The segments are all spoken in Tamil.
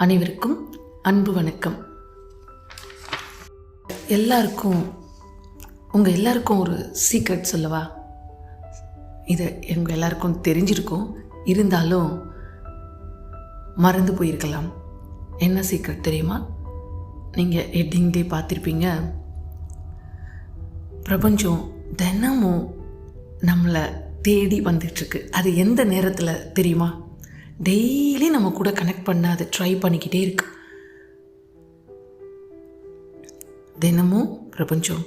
அனைவருக்கும் அன்பு வணக்கம். எல்லாருக்கும் உங்கள் எல்லாருக்கும் ஒரு சீக்ரெட் சொல்லவா? இது எங்கள் எல்லாருக்கும் தெரிஞ்சிருக்கும். இருந்தாலும் மறந்து போயிருக்கலாம். என்ன சீக்ரெட் தெரியுமா? நீங்கள் ஹெட்டிங்லேயே பார்த்துருப்பீங்க. பிரபஞ்சம் தினமும் நம்மளை தேடி வந்துட்டுருக்கு. அது எந்த நேரத்தில் தெரியுமா? டெய்லி நம்ம கூட கனெக்ட் பண்ணாது ட்ரை பண்ணிக்கிட்டே இருக்கு. தினமும் பிரபஞ்சம்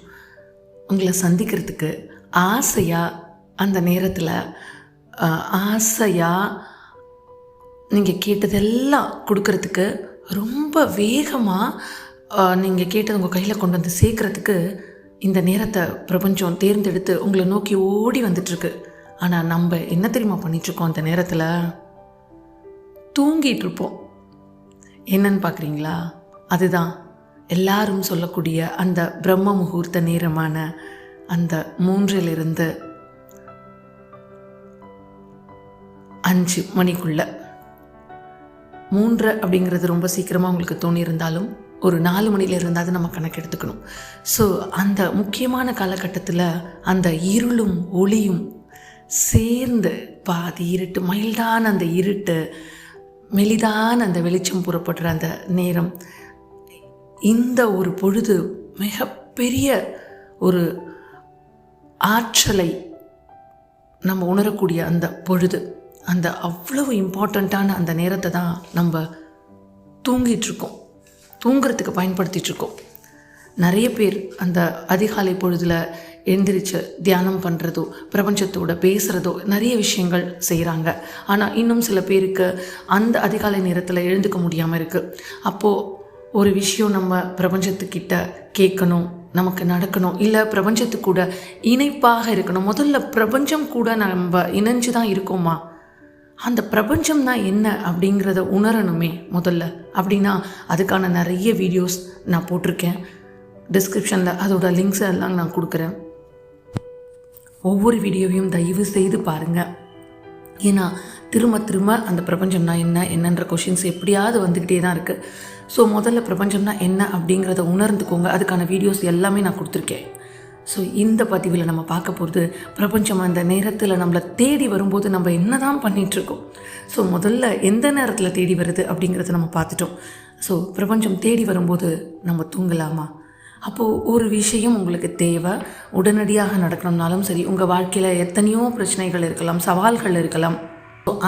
உங்களை சந்திக்கிறதுக்கு ஆசையாக அந்த நேரத்தில் ஆசையாக நீங்கள் கேட்டதெல்லாம் கொடுக்கறதுக்கு ரொம்ப வேகமாக நீங்கள் கேட்டது உங்கள் கையில் கொண்டு வந்து சேர்க்குறதுக்கு இந்த நேரத்தை பிரபஞ்சம் தேர்ந்தெடுத்து உங்களை நோக்கி ஓடி வந்துட்டுருக்கு ஆனால் நம்ம என்ன தெரியுமா பண்ணிகிட்ருக்கோம் அந்த நேரத்தில்? தூங்கிட்டு இருப்போம் என்னன்னு பார்க்குறீங்களா? அதுதான். எல்லாரும் சொல்லக்கூடிய அந்த பிரம்ம முகூர்த்த நேரமான அந்த மூன்றிலிருந்து அஞ்சு மணிக்குள்ள. மூன்று அப்படிங்கிறது ரொம்ப சீக்கிரமாக உங்களுக்கு தோணியிருந்தாலும் ஒரு நாலு மணியில் இருந்தாவது நம்ம கணக்கு எடுத்துக்கணும். ஸோ அந்த முக்கியமான காலகட்டத்தில் அந்த இருளும் ஒளியும் சேர்ந்து பாதி இருட்டு மைல்டான அந்த இருட்டு மெலிதான அந்த வெளிச்சம் புறப்படுற அந்த நேரம் இந்த ஒரு பொழுது மிகப்பெரிய ஒரு ஆற்றலை நம்ம உணரக்கூடிய அந்த பொழுது அந்த அவ்வளவு இம்பார்ட்டண்ட்டான அந்த நேரத்தை தான் நம்ம தூங்கிட்டு இருக்கோம். தூங்குறதுக்கு பயன்படுத்திட்டு இருக்கோம். நிறைய பேர் அந்த அதிகாலை பொழுதில் எந்திரிச்சு தியானம் பண்ணுறதோ பிரபஞ்சத்தோட பேசுகிறதோ நிறைய விஷயங்கள் செய்கிறாங்க ஆனால் இன்னும் சில பேருக்கு அந்த அதிகாலை நேரத்தில் எழுந்துக்க முடியாமல் இருக்குது அப்போது ஒரு விஷயம் நம்ம பிரபஞ்சத்துக்கிட்ட கேட்கணும் நமக்கு நடக்கணும் இல்லை பிரபஞ்சத்து கூட இணைப்பாக இருக்கணும். முதல்ல பிரபஞ்சம் கூட நம்ம இணைஞ்சு தான் இருக்கோமா? அந்த பிரபஞ்சம்னா என்ன அப்படிங்கிறத உணரணுமே முதல்ல. அப்படின்னா அதுக்கான நிறைய வீடியோஸ் நான் போட்டிருக்கேன். டிஸ்கிரிப்ஷனில் அதோட லிங்க்ஸ் எல்லாம் நான் கொடுக்குறேன். ஒவ்வொரு வீடியோவையும் தயவு செய்து பாருங்கள் ஏன்னா திரும்ப திரும்ப அந்த பிரபஞ்சம்னா என்ன என்னன்ற கொஷின்ஸ் எப்படியாவது வந்துக்கிட்டே தான் இருக்குது ஸோ முதல்ல பிரபஞ்சம்னா என்ன அப்படிங்கிறத உணர்ந்துக்கோங்க. அதுக்கான வீடியோஸ் எல்லாமே நான் கொடுத்துருக்கேன். ஸோ இந்த பதிவில் நம்ம பார்க்க போகிறது பிரபஞ்சம் அந்த நேரத்தில் நம்மளை தேடி வரும்போது நம்ம என்ன தான் பண்ணிகிட்ருக்கோம் ஸோ முதல்ல எந்த நேரத்தில் தேடி வருது அப்படிங்கிறத நம்ம பார்த்துட்டோம். ஸோ பிரபஞ்சம் தேடி வரும்போது நம்ம தூங்கலாமா? அப்போது ஒரு விஷயம் உங்களுக்கு தேவை. உடனடியாக நடக்கணும்னாலும் சரி உங்கள் வாழ்க்கையில் எத்தனையோ பிரச்சனைகள் இருக்கலாம் சவால்கள் இருக்கலாம்.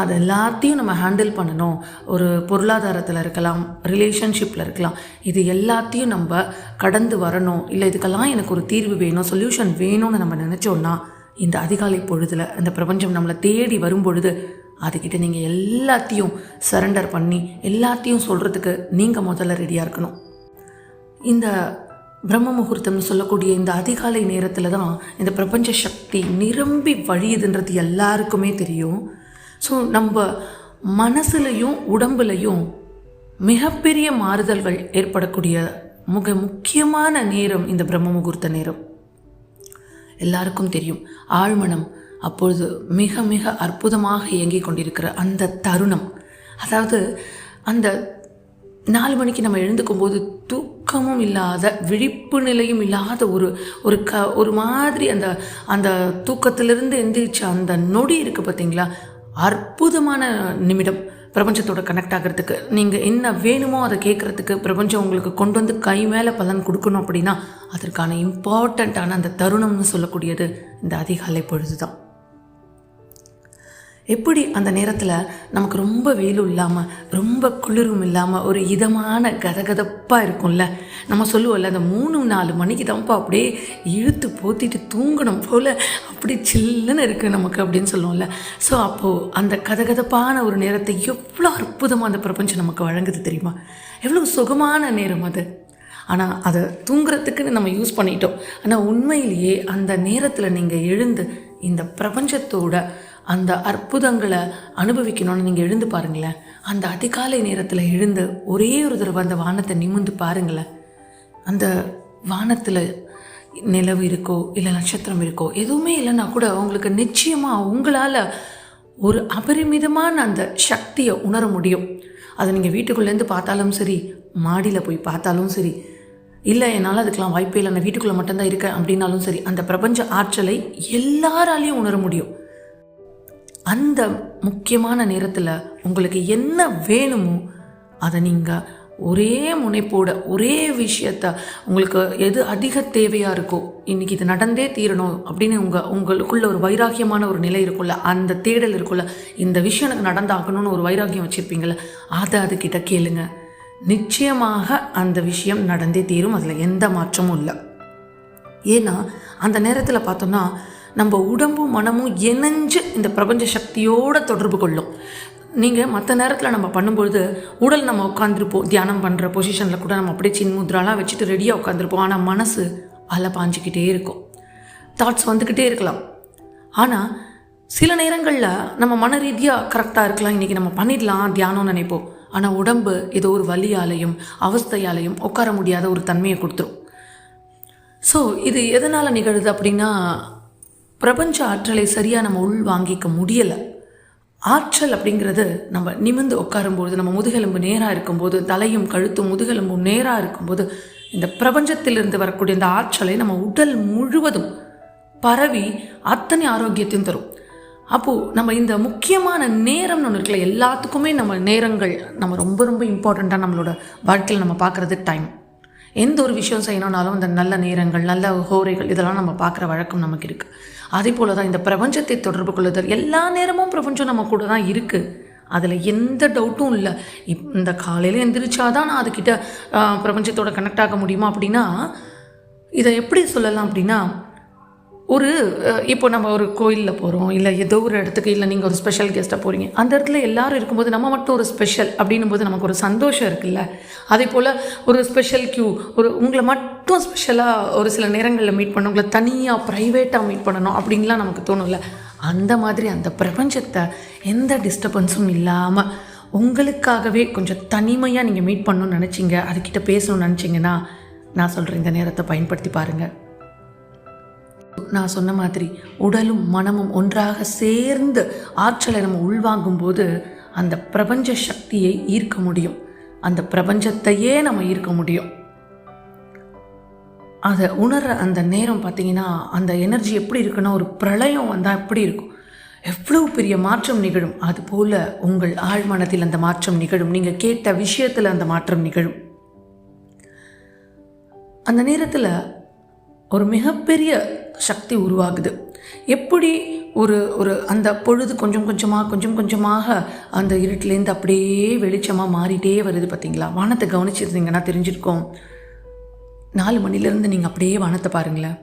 அது எல்லாத்தையும் நம்ம ஹேண்டில் பண்ணணும். ஒரு பொருளாதாரத்தில் இருக்கலாம் ரிலேஷன்ஷிப்பில் இருக்கலாம். இது எல்லாத்தையும் நம்ம கடந்து வரணும். இல்லை இதுக்கெல்லாம் எனக்கு ஒரு தீர்வு வேணும் சொல்யூஷன் வேணும்னு நம்ம நினச்சோன்னா இந்த அதிகாலை பொழுதில் அந்த பிரபஞ்சம் நம்மளை தேடி வரும்பொழுது அதுக்கிட்ட நீங்கள் எல்லாத்தையும் சரண்டர் பண்ணி எல்லாத்தையும் சொல்கிறதுக்கு நீங்கள் முதல்ல ரெடியாக இருக்கணும். இந்த பிரம்ம முகூர்த்தம்னு சொல்லக்கூடிய இந்த அதிகாலை நேரத்தில் தான் இந்த பிரபஞ்ச சக்தி நிரம்பி வழியுதுன்றது எல்லாருக்குமே தெரியும். ஸோ நம்ம மனசுலையும் உடம்புலையும் மிகப்பெரிய மாறுதல்கள் ஏற்படக்கூடிய மிக முக்கியமான நேரம் இந்த பிரம்ம முகூர்த்த நேரம். எல்லாருக்கும் தெரியும். ஆழ்மனம் அப்பொழுது மிக மிக அற்புதமாக இயங்கிக் கொண்டிருக்கிற அந்த தருணம். அதாவது அந்த நாலு மணிக்கு நம்ம எழுந்துக்கும் போது தூக்கமும் இல்லாத விழிப்பு நிலையும் இல்லாத ஒரு ஒரு க ஒரு மாதிரி அந்த அந்த தூக்கத்திலிருந்து எந்திரிச்ச அந்த நொடி இருக்குது பார்த்தீங்களா? அற்புதமான நிமிடம் பிரபஞ்சத்தோட கனெக்ட் ஆகிறதுக்கு. நீங்கள் என்ன வேணுமோ அதை கேட்குறதுக்கு பிரபஞ்சம் உங்களுக்கு கொண்டு வந்து கை மேலே பலன் கொடுக்கணும் அப்படின்னா அதற்கான இம்பார்ட்டண்ட்டான அந்த தருணம்னு சொல்லக்கூடியது இந்த அதிகாலை பொழுது தான் எப்படி அந்த நேரத்தில் நமக்கு ரொம்ப வெயிலும் இல்லாமல் ரொம்ப குளிரும் இல்லாமல் ஒரு இதமான கதகதப்பாக இருக்கும்ல? நம்ம சொல்லுவோம்ல அந்த மூணு நாலு மணிக்கு தான்ப்பா அப்படியே இழுத்து போத்திட்டு தூங்கணும் போல் அப்படி சில்லுன்னு இருக்குது நமக்கு அப்படின்னு சொல்லுவோம்ல. ஸோ அப்போது அந்த கதகதப்பான ஒரு நேரத்தை எவ்வளோ அற்புதமாக அந்த பிரபஞ்சம் நமக்கு வழங்குது தெரியுமா? எவ்வளோ சுகமான நேரம் அது. ஆனால் அதை தூங்குறதுக்குன்னு நம்ம யூஸ் பண்ணிட்டோம். ஆனால் உண்மையிலேயே அந்த நேரத்தில் நீங்கள் எழுந்து இந்த பிரபஞ்சத்தோட அந்த அற்புதங்களை அனுபவிக்கணும்னு நீங்கள் எழுந்து பாருங்களேன். அந்த அதிகாலை நேரத்தில் எழுந்து ஒரே ஒரு தடவை அந்த வானத்தை நிமிந்து பாருங்களேன். அந்த வானத்தில் நிலவு இருக்கோ இல்லை நட்சத்திரம் இருக்கோ எதுவுமே இல்லைன்னா கூட உங்களுக்கு நிச்சயமாக உங்களால் ஒரு அபரிமிதமான அந்த சக்தியை உணர முடியும். அதை நீங்கள் வீட்டுக்குள்ளேருந்து பார்த்தாலும் சரி மாடியில் போய் பார்த்தாலும் சரி இல்லை என்னால் அதுக்கெலாம் வாய்ப்பே இல்லை நான் வீட்டுக்குள்ளே மட்டும்தான் இருக்கேன் அப்படின்னாலும் சரி அந்த பிரபஞ்ச ஆற்றலை எல்லாராலையும் உணர முடியும். அந்த முக்கியமான நேரத்தில் உங்களுக்கு என்ன வேணுமோ அதை நீங்கள் ஒரே முனைப்போட ஒரே விஷயத்த உங்களுக்கு எது அதிக தேவையாக இருக்கோ இன்றைக்கி இது நடந்தே தீரணும் அப்படின்னு உங்கள் உங்களுக்குள்ள ஒரு வைராகியமான ஒரு நிலை இருக்குல்ல அந்த தேடல் இருக்குல்ல இந்த விஷயம் எனக்கு நடந்தாகணும்னு ஒரு வைராகியம் வச்சுருப்பீங்கள அதை அதுக்கிட்ட கேளுங்க. நிச்சயமாக அந்த விஷயம் நடந்தே தீரும் அதில் எந்த மாற்றமும் இல்லை. ஏன்னா அந்த நேரத்தில் பார்த்தோம்னா நம்ம உடம்பும் மனமும் இணைஞ்சு இந்த பிரபஞ்ச சக்தியோட தொடர்பு கொள்ளும். நீங்கள் மற்ற நேரத்தில் நம்ம பண்ணும்பொழுது உடல் நம்ம உட்காந்துருப்போம் தியானம் பண்ணுற பொசிஷனில் கூட நம்ம அப்படியே சின் முத்ராலாம் வச்சுட்டு ரெடியாக உட்காந்துருப்போம் ஆனால் மனசு அலை பாஞ்சிக்கிட்டே இருக்கும். தாட்ஸ் வந்துக்கிட்டே இருக்கலாம். ஆனால் சில நேரங்களில் நம்ம மன ரீதியாக கரெக்டாக இருக்கலாம். இன்றைக்கி நம்ம பண்ணிடலாம் தியானம்னு நினைப்போம். ஆனால் உடம்பு ஏதோ ஒரு வலியாலையும் அவஸ்தையாலையும் உட்கார முடியாத ஒரு தன்மையை கொடுத்துரும். ஸோ இது எதனால் நிகழுது அப்படின்னா பிரபஞ்ச ஆற்றலை சரியாக நம்ம உள் வாங்கிக்க முடியலை. ஆற்றல் அப்படிங்கிறது நம்ம நிமிந்து உட்காரும்போது நம்ம முதுகெலும்பு நேராக இருக்கும்போது தலையும் கழுத்தும் முதுகெலும்பும் நேராக இருக்கும்போது இந்த பிரபஞ்சத்திலிருந்து வரக்கூடிய இந்த ஆற்றலை நம்ம உடல் முழுவதும் பரவி அத்தனை ஆரோக்கியத்தையும் தரும். அப்போது நம்ம இந்த முக்கியமான நேரம்னு ஒன்று இருக்குல்ல எல்லாத்துக்குமே நம்ம நேரங்கள் நம்ம ரொம்ப ரொம்ப இம்பார்ட்டண்ட்டாக நம்மளோட வாழ்க்கையில் நம்ம பார்க்குறது டைம் எந்த ஒரு விஷயம் செய்யணும்னாலும் இந்த நல்ல நேரங்கள் நல்ல ஹோரைகள் இதெல்லாம் நம்ம பார்க்குற வழக்கம் நமக்கு இருக்குது அதே போல் தான் இந்த பிரபஞ்சத்தை தொடர்பு கொள்ளுதல். எல்லா நேரமும் பிரபஞ்சம் நம்ம கூட தான் இருக்குது அதில் எந்த டவுட்டும் இல்லை. இப் இந்த காலையில் எந்திரிச்சாதான் நான் அதுக்கிட்ட பிரபஞ்சத்தோட கனெக்ட் ஆக முடியுமா அப்படின்னா இதை எப்படி சொல்லலாம் அப்படின்னா ஒரு இப்போ நம்ம ஒரு கோயிலில் போகிறோம் இல்லை ஏதோ ஒரு இடத்துக்கு இல்லை நீங்கள் ஒரு ஸ்பெஷல் கெஸ்ட்டாக போகிறீங்க அந்த இடத்துல எல்லாரும் இருக்கும்போது நம்ம மட்டும் ஒரு ஸ்பெஷல் அப்படின்னும் போது நமக்கு ஒரு சந்தோஷம் இருக்குல்ல? அதே போல் ஒரு ஸ்பெஷல் க்யூ ஒரு உங்களை மட்டும் ஸ்பெஷலாக ஒரு சில நேரங்களில் மீட் பண்ண உங்களை தனியாக ப்ரைவேட்டாக மீட் பண்ணணும் அப்படின்லாம் நமக்கு தோணும்ல? அந்த மாதிரி அந்த பிரபஞ்சத்தை எந்த டிஸ்டர்பன்ஸும் இல்லாமல் உங்களுக்காகவே கொஞ்சம் தனிமையாக நீங்கள் மீட் பண்ணணும்னு நினச்சிங்க அதுக்கிட்ட பேசணும்னு நினச்சிங்கன்னா நான் சொல்கிறேன் இந்த நேரத்தை பயன்படுத்தி பாருங்கள் நான் சொன்ன மாதிரி உடலும் மனமும் ஒன்றாக சேர்ந்து ஆற்றலை நம்ம உள்வாங்கும் போது அந்த பிரபஞ்ச சக்தியை ஈர்க்க முடியும். அந்த பிரபஞ்சத்தையே நம்ம ஈர்க்க முடியும். அதை உணர்ற அந்த நேரம் பார்த்தீங்கன்னா அந்த எனர்ஜி எப்படி இருக்குன்னா ஒரு பிரளயம் வந்தால் எப்படி இருக்கும்? எவ்வளவு பெரிய மாற்றம் நிகழும்? அதுபோல் உங்கள் ஆழ்மனத்தில் அந்த மாற்றம் நிகழும். நீங்கள் கேட்ட விஷயத்தில் அந்த மாற்றம் நிகழும். அந்த நேரத்தில் ஒரு மிகப்பெரிய சக்தி உருவாகுது. எப்படி ஒரு ஒரு அந்த பொழுது கொஞ்சம் கொஞ்சமாக கொஞ்சம் கொஞ்சமாக அந்த இருட்டிலேருந்து அப்படியே வெளிச்சமாக மாறிட்டே வருது பார்த்தீங்களா வானத்தை கவனிச்சிருந்தீங்கன்னா தெரிஞ்சிருக்கோம். நாலு மணிலேருந்து நீங்கள் அப்படியே வானத்தை பாருங்களேன்.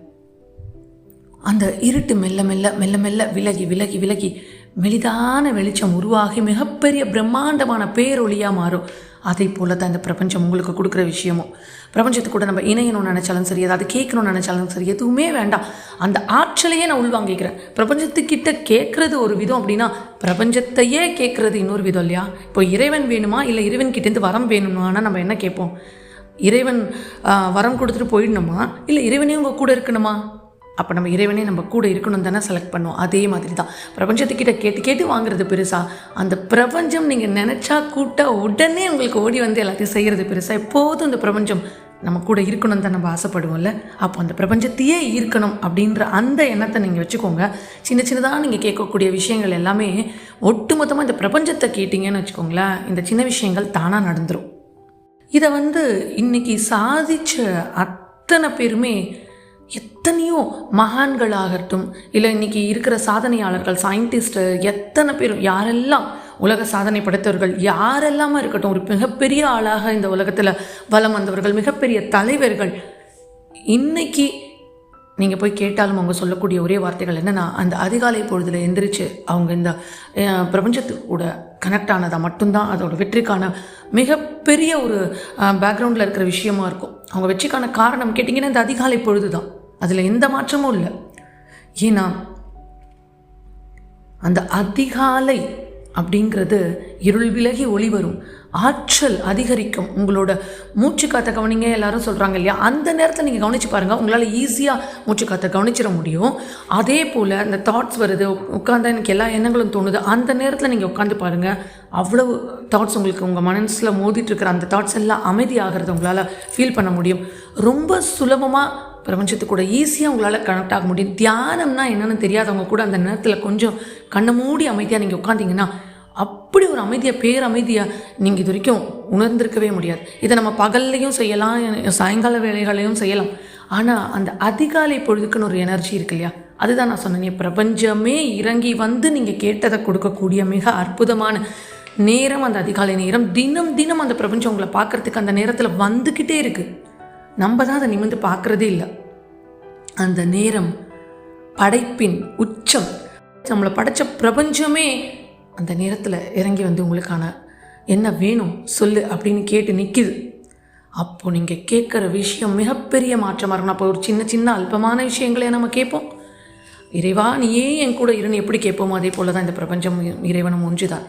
அந்த இருட்டு மெல்ல மெல்ல மெல்ல மெல்ல விலகி விலகி விலகி மெலிதான வெளிச்சம் உருவாகி மிகப்பெரிய பிரம்மாண்டமான பேரொழியாக மாறும். அதே போல் தான் இந்த பிரபஞ்சம் உங்களுக்கு கொடுக்குற விஷயமும். பிரபஞ்சத்தை கூட நம்ம இணையணும்னு நினச்சாலும் சரி அதாவது கேட்கணும்னு நினச்சாலும் சரி எதுவுமே வேண்டாம். அந்த ஆற்றலையே நான் உள்வாங்கிக்கிறேன். பிரபஞ்சத்துக்கிட்ட கேட்குறது ஒரு விதம் அப்படின்னா பிரபஞ்சத்தையே கேட்குறது இன்னொரு விதம் இல்லையா? இப்போ இறைவன் வேணுமா? இல்லை இறைவன் கிட்டேருந்து வரம் வேணுமானா நம்ம என்ன கேட்போம்? இறைவன் வரம் கொடுத்துட்டு போயிடணுமா? இல்லை இறைவனே உங்கள் கூட இருக்கணுமா? அப்போ நம்ம இறைவனே நம்ம கூட இருக்கணும் தானே செலக்ட் பண்ணுவோம் அதே மாதிரி தான் பிரபஞ்சத்துக்கிட்ட கேட்டு கேட்டு வாங்குறது பெருசாக அந்த பிரபஞ்சம் நீங்கள் நினச்சா கூட்ட உடனே உங்களுக்கு ஓடி வந்து எல்லாத்தையும் செய்கிறது பெருசாக எப்போதும் இந்த பிரபஞ்சம் நம்ம கூட இருக்கணும் தான் நம்ம ஆசைப்படுவோம்ல. அப்போ அந்த பிரபஞ்சத்தையே ஈர்க்கணும் அப்படின்ற அந்த எண்ணத்தை நீங்கள் வச்சுக்கோங்க. சின்ன சின்னதாக நீங்கள் கேட்கக்கூடிய விஷயங்கள் எல்லாமே ஒட்டுமொத்தமாக இந்த பிரபஞ்சத்தை கேட்டிங்கன்னு வச்சுக்கோங்களேன் இந்த சின்ன விஷயங்கள் தானாக நடந்துடும் இதை வந்து இன்னைக்கு சாதித்த அத்தனை பேருமே எத்தனையோ மகான்களாகட்டும் இல்லை இன்றைக்கி இருக்கிற சாதனையாளர்கள் சயின்டிஸ்ட்டு எத்தனை பேரும் யாரெல்லாம் உலக சாதனை படைத்தவர்கள் யாரெல்லாமா இருக்கட்டும் ஒரு மிகப்பெரிய ஆளாக இந்த உலகத்தில் வலம் வந்தவர்கள் மிகப்பெரிய தலைவர்கள். இன்னைக்கு நீங்கள் போய் கேட்டாலும் அவங்க சொல்லக்கூடிய ஒரே வார்த்தைகள் என்னென்னா அந்த அதிகாலை பொழுதில் எந்திரிச்சு அவங்க இந்த பிரபஞ்சத்துக்கூட கனெக்ட் ஆனதாக மட்டும்தான் அதோட வெற்றிக்கான மிகப்பெரிய ஒரு பேக்ரவுண்டில் இருக்கிற விஷயமா இருக்கும். அவங்க வெற்றிக்கான காரணம் கேட்டிங்கன்னா இந்த அதிகாலை பொழுது தான் அதில் எந்த மாற்றமும் இல்லை. ஏன்னா அந்த அதிகாலை அப்படிங்கிறது இருள் விலகி ஒளி வரும். ஆற்றல் அதிகரிக்கும். உங்களோட மூச்சு காற்றை கவனிங்க எல்லாரும் சொல்கிறாங்க இல்லையா? அந்த நேரத்தில் நீங்கள் கவனிச்சு பாருங்கள் உங்களால் ஈஸியாக மூச்சு காற்றை கவனிச்சிட முடியும். அதே போல் அந்த தாட்ஸ் வருது உட்காந்தா எனக்கு எல்லா எண்ணங்களும் தோணுது. அந்த நேரத்தில் நீங்கள் உட்காந்து பாருங்கள் அவ்வளவு தாட்ஸ் உங்களுக்கு உங்கள் மனசில் மோதிட்டு இருக்கிற அந்த தாட்ஸ் எல்லாம் அமைதியாகிறது உங்களால் ஃபீல் பண்ண முடியும். ரொம்ப சுலபமாக பிரபஞ்சத்து கூட ஈஸியாக உங்களால் கனெக்ட் ஆக முடியும். தியானம்னா என்னென்னு தெரியாதவங்க கூட அந்த நேரத்தில் கொஞ்சம் கண்ணை மூடி அமைதியாக நீங்கள் உட்காந்திங்கன்னா அப்படி ஒரு அமைதியாக பேரமைதியாக நீங்கள் இது வரைக்கும் உணர்ந்திருக்கவே முடியாது. இதை நம்ம பகல்லையும் செய்யலாம் சாயங்கால வேலைகளையும் செய்யலாம். ஆனால் அந்த அதிகாலை பொழுதுக்குன்னு ஒரு எனர்ஜி இருக்கு இல்லையா? அதுதான் நான் சொன்னேன் பிரபஞ்சமே இறங்கி வந்து நீங்கள் கேட்டதை கொடுக்கக்கூடிய மிக அற்புதமான நேரம் அந்த அதிகாலை நேரம். தினம் தினம் அந்த பிரபஞ்சம் உங்களை பார்க்குறதுக்கு அந்த நேரத்தில் வந்துக்கிட்டே இருக்குது நம்ம தான் அதை நிமிந்து பார்க்குறதே இல்லை. அந்த நேரம் படைப்பின் உச்சம். நம்மளை படைச்ச பிரபஞ்சமே அந்த நேரத்தில் இறங்கி வந்து உங்களுக்கான என்ன வேணும் சொல்லு அப்படின்னு கேட்டு நிற்கிது அப்போது நீங்கள் கேட்குற விஷயம் மிகப்பெரிய மாற்றமாக இருக்கணும் அப்போ ஒரு சின்ன சின்ன அல்பமான விஷயங்களே நம்ம கேட்போம். இறைவா நீயே என் கூட இருன்னு எப்படி கேட்போமோ அதே போல் தான் இந்த பிரபஞ்சம் இறைவனும் ஒன்று தான்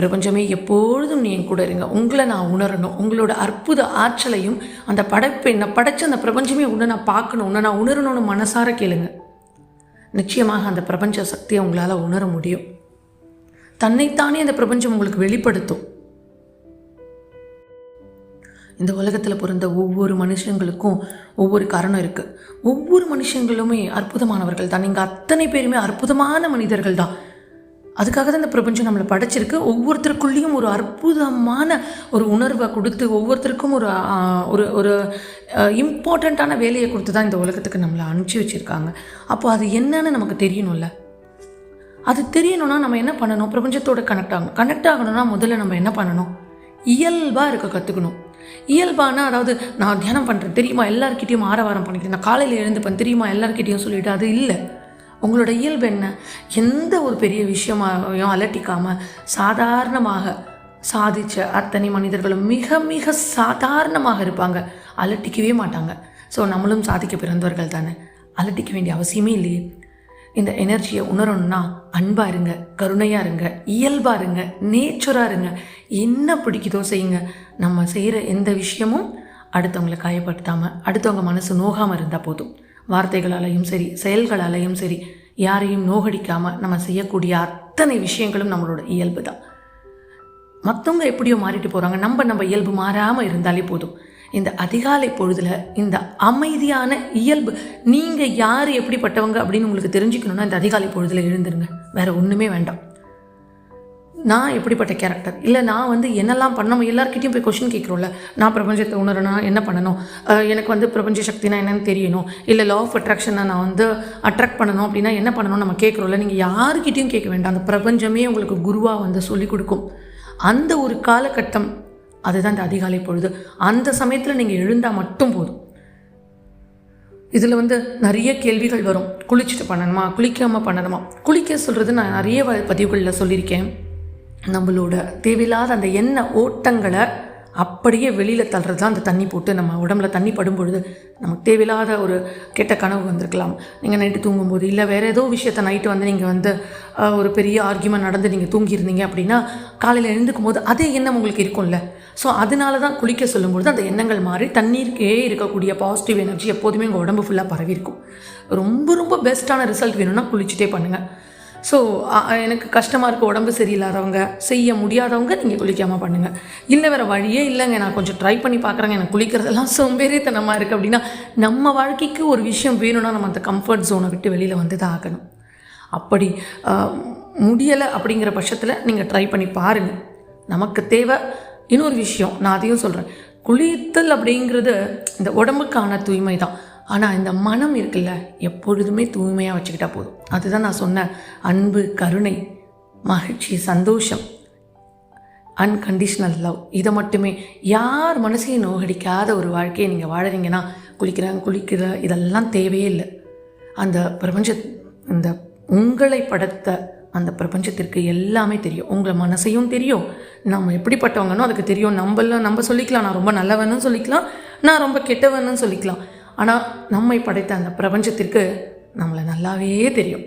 பிரபஞ்சமே எப்பொழுதும் நீ என் கூட இருங்க. உங்களை நான் உணரணும். உங்களோட அற்புத ஆற்றலையும் அந்த படைப்பை என்னை படைச்ச அந்த பிரபஞ்சமே உன்னை நான் பார்க்கணும். உன்னை நான் உணரணும்னு மனசார கேளுங்க. நிச்சயமாக அந்த பிரபஞ்ச சக்தியை உங்களால் உணர முடியும். தன்னைத்தானே அந்த பிரபஞ்சம் உங்களுக்கு வெளிப்படுத்தும். இந்த உலகத்தில் பிறந்த ஒவ்வொரு மனுஷங்களுக்கும் ஒவ்வொரு காரணம் இருக்குது ஒவ்வொரு மனுஷங்களுமே அற்புதமானவர்கள் தான். நீங்கள் அத்தனை பேருமே அற்புதமான மனிதர்கள் தான். அதுக்காக தான் இந்த பிரபஞ்சம் நம்மளை படைச்சிருக்கு. ஒவ்வொருத்தருக்குள்ளேயும் ஒரு அற்புதமான ஒரு உணர்வை கொடுத்து ஒவ்வொருத்தருக்கும் ஒரு ஒரு ஒரு இம்பார்ட்டண்ட்டான வேலையை கொடுத்து தான் இந்த உலகத்துக்கு நம்மளை அனுப்பிச்சி வச்சுருக்காங்க. அப்போ அது என்னன்னு நமக்கு தெரியணும்ல. அது தெரியணும்னா நம்ம என்ன பண்ணணும்? பிரபஞ்சத்தோட கனெக்ட் ஆகணும். கனெக்ட் ஆகணும்னா முதல்ல நம்ம என்ன பண்ணணும்? இயல்பாக இருக்க கற்றுக்கணும் இயல்பானா அதாவது நான் தியானம் பண்ணுறேன் தெரியுமா? எல்லாருக்கிட்டையும் ஆரவாரம் பண்ணிக்கிறேன். நான் காலையில் எழுந்துப்பேன் தெரியுமா? எல்லாருக்கிட்டையும் சொல்லிவிட்டு அது இல்லை. உங்களோட இயல்பு என்ன? எந்த ஒரு பெரிய விஷயமாகவும் அலட்டிக்காமல் சாதாரணமாக சாதித்த அத்தனை மனிதர்களும் மிக மிக சாதாரணமாக இருப்பாங்க. அலட்டிக்கவே மாட்டாங்க. ஸோ நம்மளும் சாதிக்க பிறந்தவர்கள் தானே. அலட்டிக்க வேண்டிய அவசியமே இல்லையே. இந்த எனர்ஜியை உணரணும்னா அன்பாக இருங்க கருணையாக இருங்க இயல்பாக இருங்க நேச்சுராக இருங்க. என்ன பிடிக்குதோ செய்யுங்க. நம்ம செய்கிற எந்த விஷயமும் அடுத்தவங்களை காயப்படுத்தாமல் அடுத்தவங்க மனசு நோகாமல் இருந்தால் போதும். வார்த்தைகளாலையும் சரி செயல்களாலையும் சரி யாரையும் நோகடிக்காமல் நம்ம செய்யக்கூடிய அத்தனை விஷயங்களும் நம்மளோட இயல்பு தான். மற்றவங்க எப்படியோ மாறிட்டு போகிறாங்க நம்ம நம்ம இயல்பு மாறாமல் இருந்தாலே போதும். இந்த அதிகாலை பொழுதில் இந்த அமைதியான இயல்பு நீங்கள் யார் எப்படிப்பட்டவங்க அப்படின்னு உங்களுக்கு தெரிஞ்சுக்கணுன்னா இந்த அதிகாலை பொழுதில் எழுந்துருங்க. வேறு ஒன்றுமே வேண்டாம். நான் எப்படிப்பட்ட கேரக்டர் இல்லை நான் வந்து என்னெல்லாம் பண்ணணும் எல்லாருக்கிட்டையும் போய் கொஷின் கேட்குறோம்ல. நான் பிரபஞ்சத்தை உணரணும் என்ன பண்ணணும்? எனக்கு வந்து பிரபஞ்ச சக்தினா என்னென்னு தெரியணும். இல்லை லா ஆஃப் அட்ராக்ஷனை நான் வந்து அட்ராக்ட் பண்ணணும் அப்படின்னா என்ன பண்ணணும் நம்ம கேட்குறோம்ல. நீங்கள் யாருக்கிட்டையும் கேட்க வேண்டாம். அந்த பிரபஞ்சமே உங்களுக்கு குருவாக வந்து சொல்லிக் கொடுக்கும். அந்த ஒரு காலகட்டம் அதுதான் இந்த அதிகாலை பொழுது. அந்த சமயத்தில் நீங்கள் எழுந்தால் மட்டும் போதும். இதில் வந்து நிறைய கேள்விகள் வரும். குளிச்சுட்டு பண்ணணுமா? குளிக்காமல் பண்ணணுமா? குளிக்க சொல்கிறது நான் நிறைய பதிவுகளில் சொல்லியிருக்கேன். நம்மளோட தேவையில்லாத அந்த எண்ணெய் ஓட்டங்களை அப்படியே வெளியில் தள்ளுறது தான் அந்த தண்ணி போட்டு நம்ம உடம்புல தண்ணி படும் பொழுது நமக்கு தேவையில்லாத ஒரு கெட்ட கனவு வந்திருக்கலாம். நீங்கள் நைட்டு தூங்கும்போது இல்லை வேறு ஏதோ விஷயத்த நைட்டு வந்து நீங்கள் வந்து ஒரு பெரிய ஆர்கியூமெண்ட் நடந்து நீங்கள் தூங்கியிருந்தீங்க அப்படின்னா காலையில் எழுந்துக்கும் போது அதே எண்ணம் உங்களுக்கு இருக்கும்ல. ஸோ அதனால தான் குளிக்க சொல்லும்பொழுது அந்த எண்ணங்கள் மாறி தண்ணீருக்கே இருக்கக்கூடிய பாசிட்டிவ் எனர்ஜி எப்போதுமே உங்கள் உடம்பு ஃபுல்லாக பரவி இருக்கும் ரொம்ப ரொம்ப பெஸ்ட்டான ரிசல்ட் வேணும்னா குளிச்சுட்டே பண்ணுங்கள் ஸோ எனக்கு கஷ்டமாக இருக்க உடம்பு சரியில்லாதவங்க செய்ய முடியாதவங்க நீங்கள் குளிக்காமல் பண்ணுங்கள் இல்லை வேறு வழியே இல்லைங்க. நான் கொஞ்சம் ட்ரை பண்ணி பார்க்குறேங்க எனக்கு குளிக்கிறதெல்லாம் சோம்பேறித்தனமாக இருக்குது அப்படின்னா நம்ம வாழ்க்கைக்கு ஒரு விஷயம் வேணும்னா நம்ம அந்த கம்ஃபர்ட் ஜோனை விட்டு வெளியில் வந்து தான் ஆகணும். அப்படி முடியலை அப்படிங்கிற பட்சத்தில் நீங்கள் ட்ரை பண்ணி பாருங்கள் நமக்கு தேவை இன்னொரு விஷயம். நான் அதையும் சொல்கிறேன் குளித்தல் அப்படிங்கிறது இந்த உடம்புக்கான தூய்மை தான் ஆனால் இந்த மனம் இருக்குல்ல எப்பொழுதுமே தூய்மையாக வச்சுக்கிட்டா போதும். அதுதான் நான் சொன்னேன் அன்பு கருணை மகிழ்ச்சி சந்தோஷம் அன்கண்டிஷ்னல் லவ் இதை மட்டுமே. யார் மனசையும் நோகடிக்காத ஒரு வாழ்க்கையை நீங்கள் வாழறீங்கன்னா குளிக்கிறாங்க குளிக்கிற இதெல்லாம் தேவையே இல்லை. அந்த பிரபஞ்ச இந்த உங்களை படைத்த அந்த பிரபஞ்சத்திற்கு எல்லாமே தெரியும். உங்கள் மனசையும் தெரியும். நம்ம எப்படிப்பட்டவங்கன்னு அதுக்கு தெரியும். நம்மளாம் நம்ம சொல்லிக்கலாம். நான் ரொம்ப நல்லவன்னு சொல்லிக்கலாம். நான் ரொம்ப கெட்டவனும் சொல்லிக்கலாம். ஆனால் நம்மை படைத்த அந்த பிரபஞ்சத்திற்கு நம்மளை நல்லாவே தெரியும்.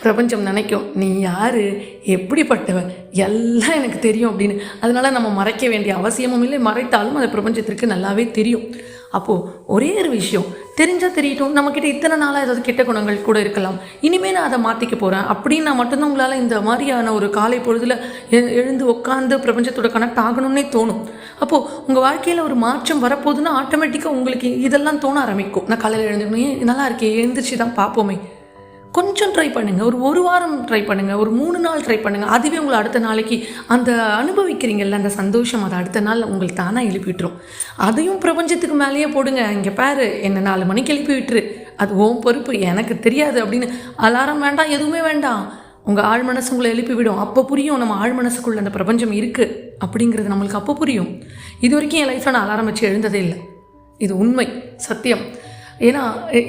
பிரபஞ்சம் நினைக்கும் நீ யார்? எப்படிப்பட்டவன்? எல்லாம் எனக்கு தெரியும் அப்படின்னு. அதனால் நம்ம மறைக்க வேண்டிய அவசியமும் இல்லை. மறைத்தாலும் அது பிரபஞ்சத்திற்கு நல்லாவே தெரியும். அப்போது ஒரே ஒரு விஷயம் தெரிஞ்சால் தெரியட்டும். நம்மக்கிட்ட இத்தனை நாளாக ஏதாவது கெட்ட குணங்கள் கூட இருக்கலாம். இனிமேல் நான் அதை மாற்றிக்க போகிறேன் அப்படின்னா மட்டும்தான் உங்களால் இந்த மாதிரியான ஒரு காலை பொழுதில் எழுந்து உட்காந்து பிரபஞ்சத்தோட கனெக்ட் ஆகணும்னே தோணும். அப்போது உங்கள் வாழ்க்கையில் ஒரு மாற்றம் வரப்போகுதுன்னா ஆட்டோமேட்டிக்காக உங்களுக்கு இதெல்லாம் தோண ஆரம்பிக்கும். நான் காலையில் எழுந்துக்கணும் நல்லா இருக்கே எழுந்திரிச்சு தான் பார்ப்போமே கொஞ்சம் ட்ரை பண்ணுங்கள் ஒரு ஒரு வாரம் ட்ரை பண்ணுங்கள் ஒரு மூணு நாள் ட்ரை பண்ணுங்கள் அதுவே உங்களை அடுத்த நாளைக்கு அந்த அனுபவிக்கிறீங்கள்ல அந்த சந்தோஷம் அதை அடுத்த நாள் உங்களுக்கு தானாக எழுப்பிட்டுரும் அதையும் பிரபஞ்சத்துக்கு மேலேயே போடுங்க. இங்கே பாரு என்னை நாலு மணிக்கு எழுப்பி விட்டுரு. அது ஓம் பொறுப்பு. எனக்கு தெரியாது அப்படின்னு அலாரம் வேண்டாம் எதுவுமே வேண்டாம். உங்கள் ஆழ் மனசு உங்களை எழுப்பி விடும். அப்போ புரியும் நம்ம ஆழ் மனசுக்குள்ள அந்த பிரபஞ்சம் இருக்குது அப்படிங்கிறது நம்மளுக்கு அப்போ புரியும். இது வரைக்கும் என் லைஃப்பில் நான் அலாரம் வச்சு எழுந்ததே இல்லை. இது உண்மை சத்தியம். ஏன்னா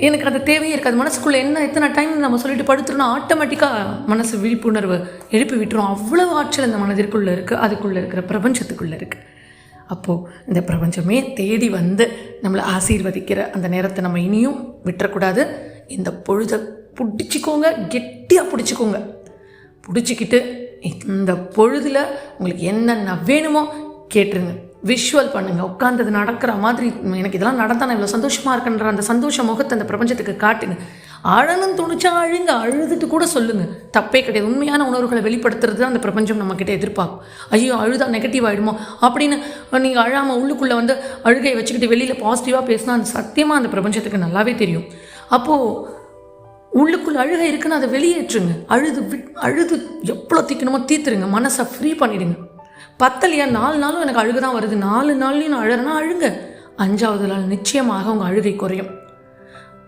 எனக்கு அது தேவையே இருக்காது. மனசுக்குள்ளே என்ன எத்தனை டைம் நம்ம சொல்லிட்டு படுத்துறோம்னா ஆட்டோமேட்டிக்காக மனசு விழிப்புணர்வு எழுப்பி விட்டுரும். அவ்வளோ ஆற்றல் அந்த மனதிற்குள்ளே இருக்குது அதுக்குள்ளே இருக்கிற பிரபஞ்சத்துக்குள்ளே இருக்குது அப்போது இந்த பிரபஞ்சமே தேடி வந்து நம்மளை ஆசீர்வதிக்கிற அந்த நேரத்தை நம்ம இனியும் விட்டுறக்கூடாது. இந்த பொழுதை பிடிச்சிக்கோங்க கெட்டியாக பிடிச்சிக்கோங்க. பிடிச்சிக்கிட்டு இந்த பொழுதில் உங்களுக்கு என்னென்ன வேணுமோ கேட்டுருங்க. விஷுவல் பண்ணுங்கள் உட்காந்தது நடக்கிற மாதிரி எனக்கு இதெல்லாம் நடந்தா நான் இவ்வளோ சந்தோஷமாக இருக்கேன்ற அந்த சந்தோஷ முகத்தை அந்த பிரபஞ்சத்துக்கு காட்டுங்க. அழணும் துணிச்சா அழுங்க அழுதுட்டு கூட சொல்லுங்கள் தப்பே கிடையாது. உண்மையான உணர்வுகளை வெளிப்படுத்துறது தான் அந்த பிரபஞ்சம் நம்மக்கிட்ட எதிர்பார்க்கும். ஐயோ அழுதா நெகட்டிவ் ஆகிடுமோ அப்படின்னு நீங்கள் அழாமல் உள்ளுக்குள்ளே வந்து அழுகையை வச்சுக்கிட்டு வெளியில் பாசிட்டிவாக பேசினா அந்த சத்தியமாக அந்த பிரபஞ்சத்துக்கு நல்லாவே தெரியும். அப்போது உள்ளுக்குள்ள அழுகை இருக்குன்னு அதை வெளியேற்றுங்க. அழுது விட் அழுது எவ்வளோ தீக்கணுமோ தீத்துருங்க. மனசை ஃப்ரீ பண்ணிடுங்க. பத்தலையா? நாலு நாளும் எனக்கு அழுகு தான் வருது. நாலு நாள்லையும் நான் அழுறேன்னா அழுங்க. அஞ்சாவது நாள் நிச்சயமாக உங்கள் அழுகை குறையும்.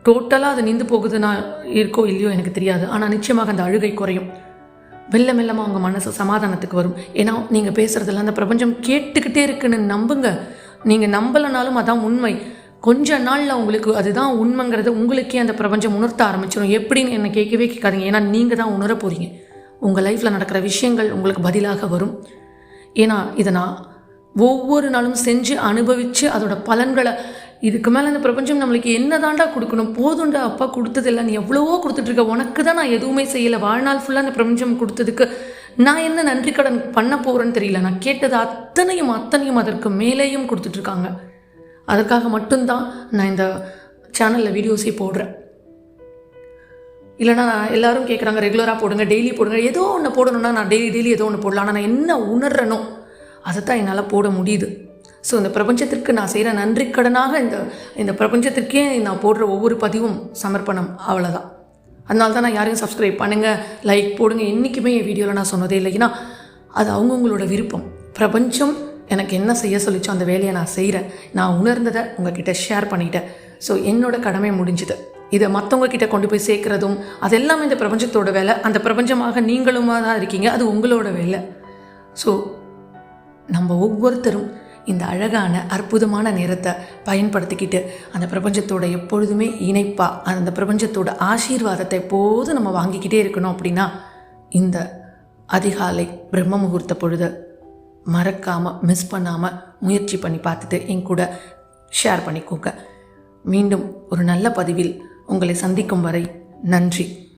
டோட்டலாக அது நின்று போகுதுன்னா இருக்கோ இல்லையோ எனக்கு தெரியாது. ஆனால் நிச்சயமாக அந்த அழுகை குறையும். மெல்ல மெல்லமாக உங்கள் மனசு சமாதானத்துக்கு வரும். ஏன்னா நீங்கள் பேசுகிறதெல்லாம் அந்த பிரபஞ்சம் கேட்டுக்கிட்டே இருக்குன்னு நம்புங்க. நீங்கள் நம்பலைனாலும் அதான் உண்மை. கொஞ்ச நாளில் உங்களுக்கு அதுதான் உண்மைங்கிறது உங்களுக்கே அந்த பிரபஞ்சம் உணர்த்த ஆரம்பிச்சிடும் எப்படின்னு என்னை கேட்கவே கேட்காதீங்க. ஏன்னா நீங்கள் தான் உணர போகிறீங்க உங்கள் லைஃப்பில் நடக்கிற விஷயங்கள் உங்களுக்கு பதிலாக வரும். ஏன்னா இதை நான் ஒவ்வொரு நாளும் செஞ்சு அனுபவித்து அதோட பலன்களை இதுக்கு மேலே இந்த பிரபஞ்சம் நம்மளுக்கு என்ன தாண்டா கொடுக்கணும் போதுண்டா அப்பா கொடுத்ததில்ல நீ எவ்வளவோ கொடுத்துட்ருக்க உனக்கு தான் நான் எதுவுமே செய்யலை வாழ்நாள் ஃபுல்லாக அந்த பிரபஞ்சம் கொடுத்ததுக்கு நான் என்ன நன்றி கடன் பண்ண போகிறேன்னு தெரியல நான் கேட்டது அத்தனையும் அத்தனையும் அதற்கு மேலேயும் கொடுத்துட்ருக்காங்க. அதற்காக மட்டும்தான் நான் இந்த சேனலில் வீடியோஸே போடுறேன். இல்லைனா எல்லாரும் கேட்குறாங்க ரெகுலராக போடுங்க டெய்லி போடுங்க. ஏதோ ஒன்று போடணும்னா நான் டெய்லி டெய்லி ஏதோ ஒன்று போடலாம். ஆனால் நான் என்ன உணர்றனோ அதை தான் என்னால் போட முடியுது. ஸோ இந்த பிரபஞ்சத்திற்கு நான் செய்கிற நன்றிக்கடனாக இந்த இந்த பிரபஞ்சத்திற்கே நான் போடுற ஒவ்வொரு பதிவும் சமர்ப்பணம். அவ்வளோதான் அதனால தான் நான் யாரையும் சப்ஸ்கிரைப் பண்ணுங்கள் லைக் போடுங்க. என்றைக்குமே என் வீடியோவில் நான் சொன்னதே இல்லை. ஏன்னா அது அவங்கவுங்களோட விருப்பம். பிரபஞ்சம் எனக்கு என்ன செய்ய சொல்லிச்சோ அந்த வேலையை நான் செய்கிறேன் நான் உணர்ந்ததை உங்ககிட்ட ஷேர் பண்ணிட்டேன். ஸோ என்னோடய கடமை முடிஞ்சுது. இதை மற்றவங்க கிட்ட கொண்டு போய் சேர்க்குறதும் அதெல்லாம் இந்த பிரபஞ்சத்தோட வேலை. அந்த பிரபஞ்சமாக நீங்களுமா தான் இருக்கீங்க அது உங்களோட வேலை. ஸோ நம்ம ஒவ்வொருத்தரும் இந்த அழகான அற்புதமான நேரத்தை பயன்படுத்திக்கிட்டு அந்த பிரபஞ்சத்தோட எப்பொழுதுமே இணைப்பாக அந்த பிரபஞ்சத்தோட ஆசீர்வாதத்தை எப்போதும் நம்ம வாங்கிக்கிட்டே இருக்கணும் அப்படின்னா இந்த அதிகாலை பிரம்ம முகூர்த்த பொழுது மறக்காமல் மிஸ் பண்ணாமல் முயற்சி பண்ணி பார்த்துட்டு என் கூட ஷேர் பண்ணிக்கோங்க. மீண்டும் ஒரு நல்ல பதிவில் உங்களை சந்திக்கும் வரை நன்றி.